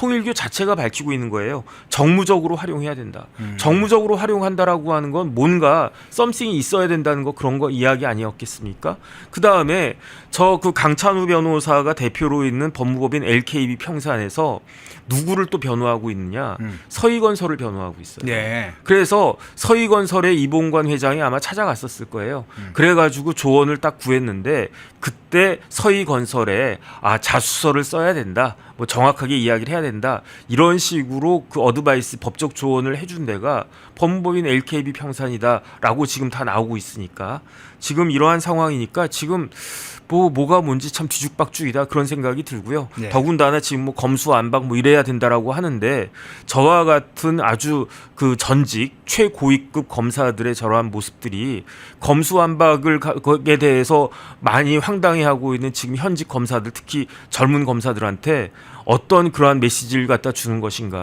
통일교 자체가 밝히고 있는 거예요. 정무적으로 활용해야 된다. 음. 정무적으로 활용한다라고 하는 건 뭔가 썸씽이 있어야 된다는 거 그런 거 이야기 아니었겠습니까? 그 다음에 저 그 강찬우 변호사가 대표로 있는 법무법인 LKB 평산에서 누구를 또 변호하고 있느냐? 음. 서희건설을 변호하고 있어요. 네. 그래서 서희건설의 이봉관 회장이 아마 찾아갔었을 거예요. 음. 그래가지고 조언을 딱 구했는데 그 때 서희건설에 아 자수서를 써야 된다, 뭐 정확하게 이야기를 해야 된다 이런 식으로 그 어드바이스 법적 조언을 해준 데가 법무법인 LKB 평산이다라고 지금 다 나오고 있으니까 지금 이러한 상황이니까 지금 뭐 뭐가 뭔지 참 뒤죽박죽이다 그런 생각이 들고요. 네. 더군다나 지금 뭐 검수 안박 뭐 이래야 된다라고 하는데 저와 같은 아주 그 전직 최고위급 검사들의 저러한 모습들이 거기에 대해서 많이 황당해하고 있는 지금 현직 검사들 특히 젊은 검사들한테 어떤 그러한 메시지를 갖다 주는 것인가